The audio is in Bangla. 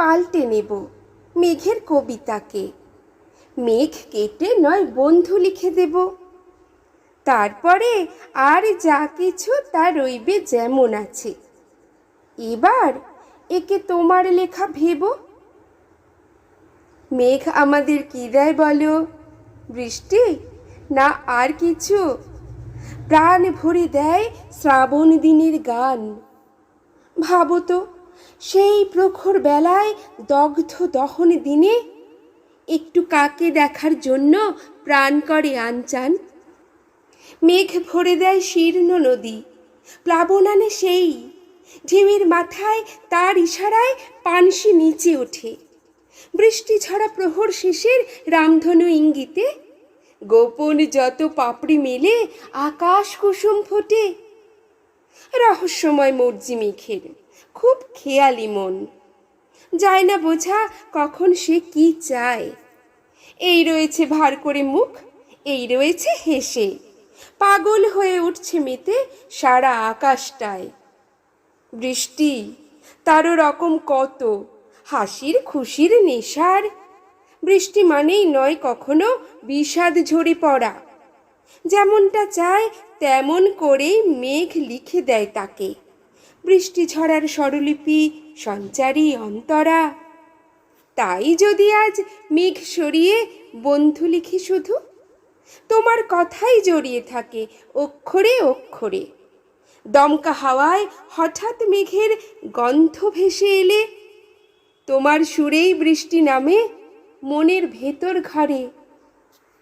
পাল্টে নেব। মেঘের কবিতাকে। মেঘ কেটে নয় বন্ধু লিখে দেব। তারপরে আর যা কিছু তা রইবে যেমন আছে। এবার একে তোমার লেখা ভেবো। মেঘ আমাদের কি দেয় বলো? বৃষ্টি না আর কিছু? প্রাণ ভরে দেয় শ্রাবণ দিনের গান। ভাবো তো সেই প্রখর বেলায় দগ্ধ দহন দিনে একটু কাকে দেখার জন্য প্রাণ করে আনচান? মেঘ ভরে দেয় শীর্ণ নদী, প্লাবনানে সেই ঢেউয়ের মাথায় তার ইশারায় পানসি নিচে ওঠে। বৃষ্টি ছড়া প্রহর শেষের রামধনু ইঙ্গিতে গোপন যত পাপড়ি মেলে আকাশ কুসুম ফোটে। রহস্যময় মর্জি মেঘের খুব খেয়ালি মন। যায় না বোঝা কখন সে কি চায়। এই রয়েছে ভার করে মুখ, এই রয়েছে হেসে। পাগল হয়ে উঠছে মেতে সারা আকাশটায়। বৃষ্টি, তারও রকম কত, হাসির খুশির নেশার। বৃষ্টি মানেই নয় কখনো বিষাদ ঝরে পড়া। যেমনটা চায়, তেমন করেই মেঘ লিখে দেয় তাকে। বৃষ্টি ঝরার স্বরলিপি, সঞ্চারী অন্তরা। তাই যদি আজ মেঘ সরিয়ে বন্ধু লিখি শুধু? তোমার কথাই জড়িয়ে থাকে অক্ষরে অক্ষরে। দমকা হাওয়ায় হঠাৎ মেঘের গন্ধ ভেসে এলে, তোমার সুরেই বৃষ্টি নামে মনের ভেতর ঘরে